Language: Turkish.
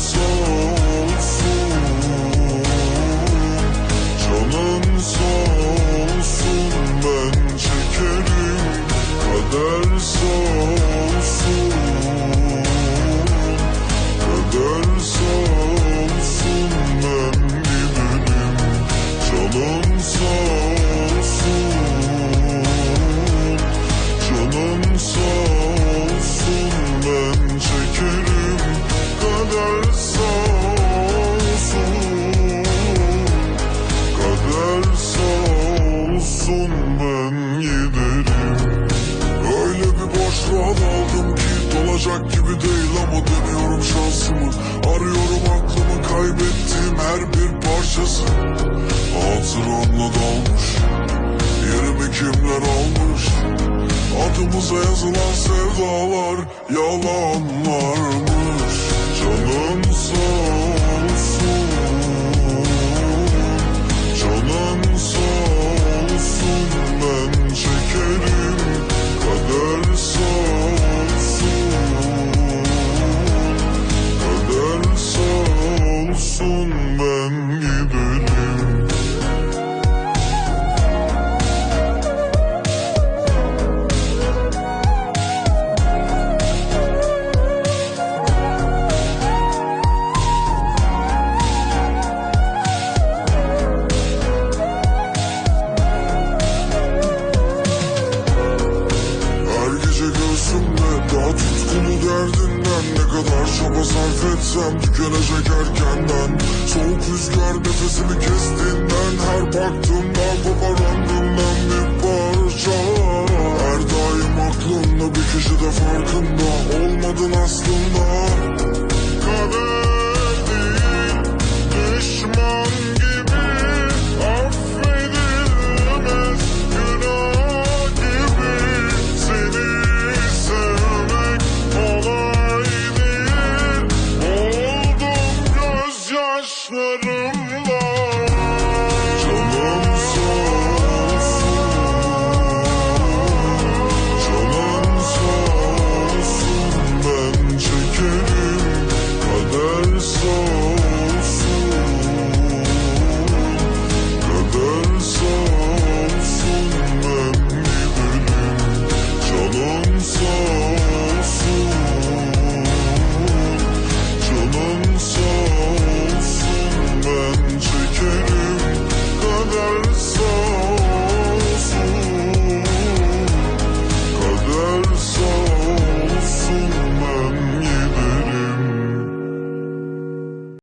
solsun Canın solsun ben çekerim Kader solsun. Hatıranla dalmış Yerimi kimler almış? Adımıza yazılan sevdalar yalanlarmış. Canın sağ Çaba sarf tükenecek erkenden. Soğuk rüzgar nefesimi kestiğinden Her baktığımda paparandımdan bir parça. Her daim aklımda bir kişi de farkında Olmadın aslında. saçlarımla